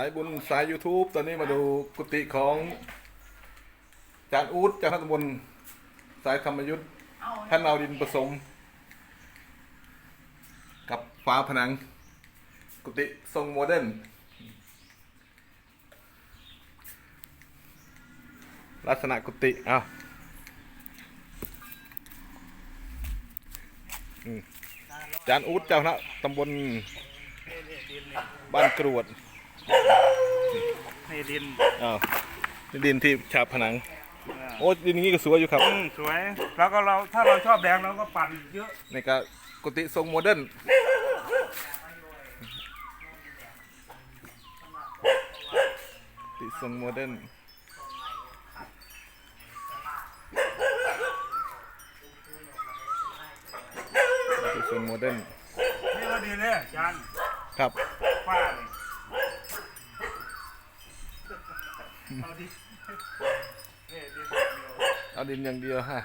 ายบุญสาย YouTube ตอนนี้มาดูกุฏิของจานอูดจากท่านตำบลสายธรรมยุทธ์ท่านเอาดินผสม กับฝาผนัง กุฏิทรงโมเดิร์นลักษณะกุฏิอ้าวอืมจานอูดเจ้าคณะตำบลบ้านกรวด นี่ดินอ้าวนี่ดินที่ฉาบผนัง โอ้ดินอย่างนี้ก็สวยอยู่ครับ อืมสวย แล้วก็เราถ้าเราชอบแดงเราก็ปั่นเยอะในการกุฏิทรงโมเดิร์นกุฏิทรงโมเดิร์นกุฏิทรงโมเดิร์นนี่ก็ดีเลยอาจานครับป้า เอาดินี่ดินเดียวเอาดินอย่างเดียวฮะ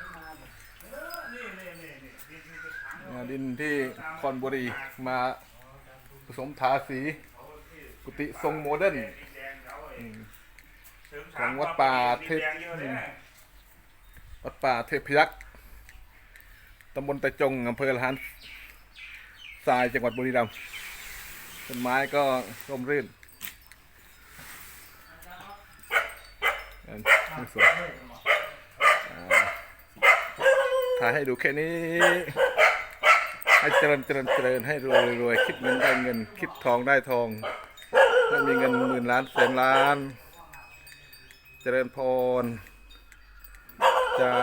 นี่นี่นี่นี่ดินนี่เป็นถังเอาดินที่คอนบุรีมาผสมทาสีกุฏิทรงโมเดิร์นแดงเขาไอ้อืมเสริมของวัดป่าเทพดินแดงเยอะเลยนะวัดป่าเทพยักษ์ตำบลตะจงอำเภอละหานทรายจังหวัดบุรีรัมย์ต้นไม้ก็ร่มรื่น ไม่สวยถ่ายให้ดูแค่นี้ ให้เจริญเจริญเจริญให้รวยรวยคิดเงินได้เงิน คิดทองได้ทองให้มีเงินหมื่นล้านแสนล้าน เจริญพรจ้า